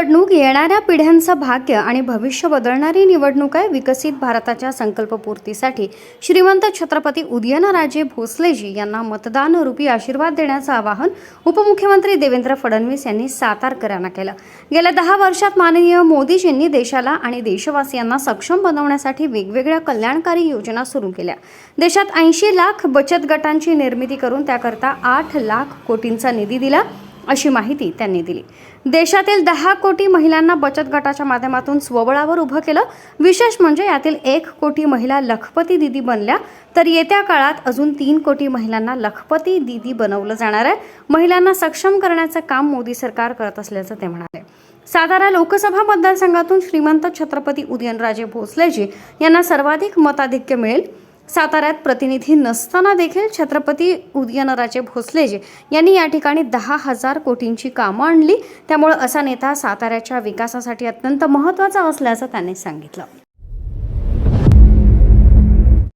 निवडणूक येणाऱ्या पिढ्यांचं भाग्य आणि भविष्य बदलणारी निवडणूक आहे. विकसित भारताच्या संकल्पपूर्तीसाठी श्रीमंत छत्रपती उदयनराजे भोसलेजी यांना मतदान रूपी आशीर्वाद देण्याचं आवाहन उपमुख्यमंत्री देवेंद्र फडणवीस यांनी सातारकरांना केलं. गेल्या दहा वर्षात माननीय मोदीजींनी देशाला आणि देशवासियांना सक्षम बनवण्यासाठी वेगवेगळ्या कल्याणकारी योजना सुरू केल्या. देशात ऐंशी लाख बचत गटांची निर्मिती करून त्याकरता आठ लाख कोटींचा निधी दिला. अशी माहिती त्यांनी दिली. देशातील दहा कोटी महिलांना बचत गटाच्या माध्यमातून स्वबळावर उभं केलं. विशेष म्हणजे यातील एक कोटी महिला लखपती दिदी बनल्या. तर येत्या काळात अजून तीन कोटी महिलांना लखपती दिदी बनवलं जाणार आहे. महिलांना सक्षम करण्याचं काम मोदी सरकार करत असल्याचं ते म्हणाले. सातारा लोकसभा मतदारसंघातून श्रीमंत छत्रपती उदयनराजे भोसलेजी यांना सर्वाधिक मताधिक्य मिळेल. साताऱ्यात प्रतिनिधी नसताना देखील छत्रपती उदयनराजे भोसलेजे यांनी या ठिकाणी दहा हजार कोटींची कामं आणली. त्यामुळे असा नेता साताऱ्याच्या विकासासाठी अत्यंत महत्त्वाचा असल्याचं त्यांनी सांगितलं.